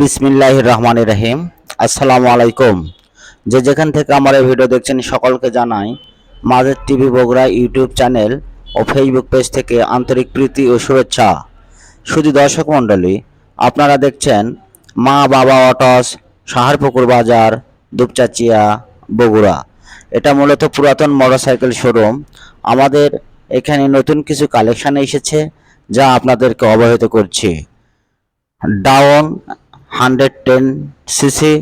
বিসমিল্লাহ রহমান রহিম আসসালামু আলাইকুম যে যেখান থেকে আমার এই ভিডিও দেখছেন, সকলকে জানাই মাদের টিভি বগুড়া ইউটিউব চ্যানেল ও ফেসবুক পেজ থেকে আন্তরিক প্রীতি ও শুভেচ্ছা। শুধু দর্শক মণ্ডলী, আপনারা দেখছেন মা বাবা অটস সাহারপুকুর বাজার, দুপচাচিয়া, বগুড়া। এটা মূলত পুরাতন মোটরসাইকেল শোরুম। আমাদের এখানে নতুন কিছু কালেকশন এসেছে, যা আপনাদেরকে অবহিত করছি। ডাউন হান্ড্রেড টেন সিসি,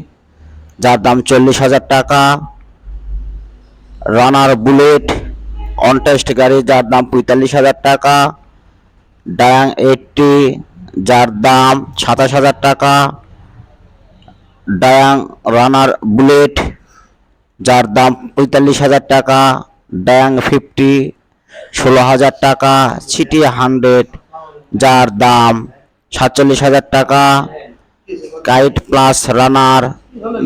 যার দাম চল্লিশ হাজার টাকা। রানার বুলেট অনটেস্ট গাড়ি, যার দাম পঁয়তাল্লিশ হাজার টাকা। ডায়াং এইটটি, যার দাম সাতাশ হাজার টাকা। ডায়াং রানার বুলেট, যার দাম পঁয়তাল্লিশ হাজার টাকা। ডায়াং ফিফটি, ষোলো হাজার টাকা। সিটি হান্ড্রেড, যার দাম সাতচল্লিশ হাজার টাকা। কাইট প্লাস রানার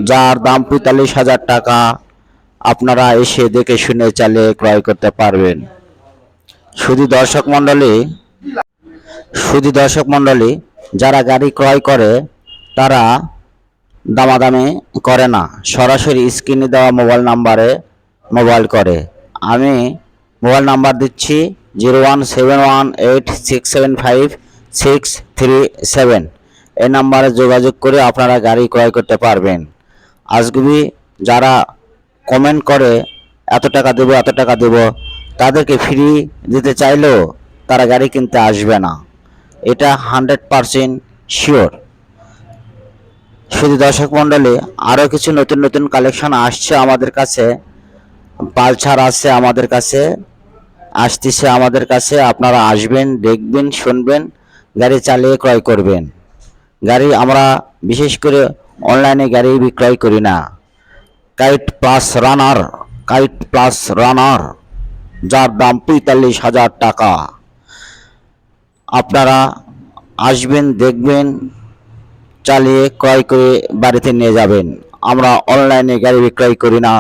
যার দাম পঁয়তাল্লিশ হাজার টাকা, আপনারা এসে দেখে শুনে চালিয়ে ক্রয় করতে পারবেন। শুধু দর্শক মণ্ডলী শুধু দর্শক মণ্ডলী, যারা গাড়ি ক্রয় করে, তারা দামাদামি করে না। সরাসরি স্ক্রিনে দেওয়া মোবাইল নাম্বারে মোবাইল করে। আমি মোবাইল নাম্বার দিচ্ছি zero one seven one eight six seven five six three seven. এই নাম্বারে যোগাযোগ করে আপনারা গাড়ি ক্রয় করতে পারবেন। আজগুবি যারা কমেন্ট করে, এত টাকা দেবো, এত টাকা দেবো তাদেরকে ফ্রি দিতে চাইলেও তারা গাড়ি কিনতে আসবে না। এটা হান্ড্রেড পারসেন্ট শিওর শুধু দর্শক মণ্ডলী, আরও কিছু নতুন নতুন কালেকশন আসছে আমাদের কাছে। পালসার আছে আমাদের কাছে, আসতেছে আমাদের কাছে। আপনারা আসবেন, দেখবেন, শুনবেন, গাড়ি চালিয়ে ক্রয় করবেন। গাড়ি আমরা বিশেষ করে অনলাইনে গাড়ি বিক্রয় করি না। Kite plus runner kite plus runner যার দাম পঁয়তাল্লিশ হাজার টাকা। আপনারা আসবেন, দেখবেন, চালিয়ে ক্রয় করে বাড়িতে নিয়ে যাবেন। আমরা অনলাইনে গাড়ি বিক্রয় করি না।